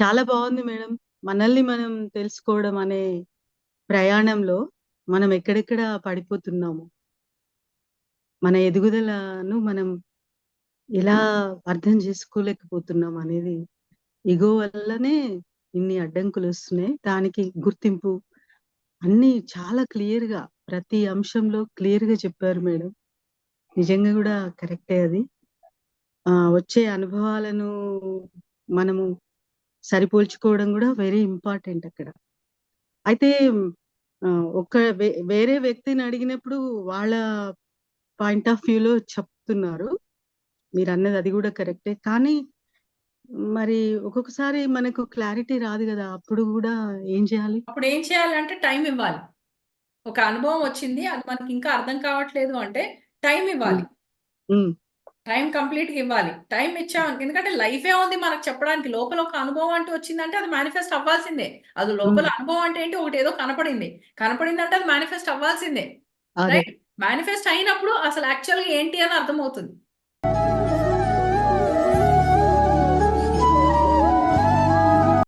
చాలా బాగుంది మేడం. మనల్ని మనం తెలుసుకోవడం అనే ప్రయాణంలో మనం ఎక్కడెక్కడ పడిపోతున్నాము. మన ఎదుగుదలను మనం ఎలా అర్థం చేసుకోలేకపోతున్నాం అనేది ఇగో వల్లనే ఇన్ని అడ్డంకులు వస్తున్నాయి దానికి గుర్తింపు అన్ని చాలా క్లియర్‌గా ప్రతి అంశంలో క్లియర్‌గా చెప్పారు మేడం. నిజంగా కూడా కరెక్టే అది. ఆ వచ్చే అనుభవాలను మనము సరిపోల్చుకోవడం గూడా వెరీ ఇంపార్టెంట్ అక్కడ. అయితే ఒక వేరే వ్యక్తిని అడిగినప్పుడు వాళ్ళ పాయింట్ ఆఫ్ వ్యూలో చెప్తున్నారు. మీరన్నది అది గూడా కరెక్టే. కానీ మరి ఒక్కొక్కసారి మనకు క్లారిటీ రాదు గదా! అప్పుడు గూడా ఏం చేయాలి? అప్పుడేం చేయాలంటే టైం ఇవ్వాలి. ఒక అనుభవం వచ్చింది. అది మనకింకా అర్థం కావట్లేదు అంటే టైం. ఇవ్వాలి. టైం కంప్లీట్‌గా ఇవ్వాలి. టైం ఇచ్చాం ఎందుకంటే లైఫే ఉంది మనకు చెప్పడానికి. లోపల ఒక అనుభవం అంటూ వచ్చిందంటే అది మేనిఫెస్ట్ అవ్వాల్సిందే. అది లోపల. అనుభవం అంటే ఏంటి ఒకటేదో కనపడింది. కనపడిందంటే అది మేనిఫెస్ట్ అవ్వాల్సిందే. రైట్? మేనిఫెస్ట్ అయినప్పుడు అసలు యాక్చువల్‌గా ఏంటి అని అర్థమవుతుంది.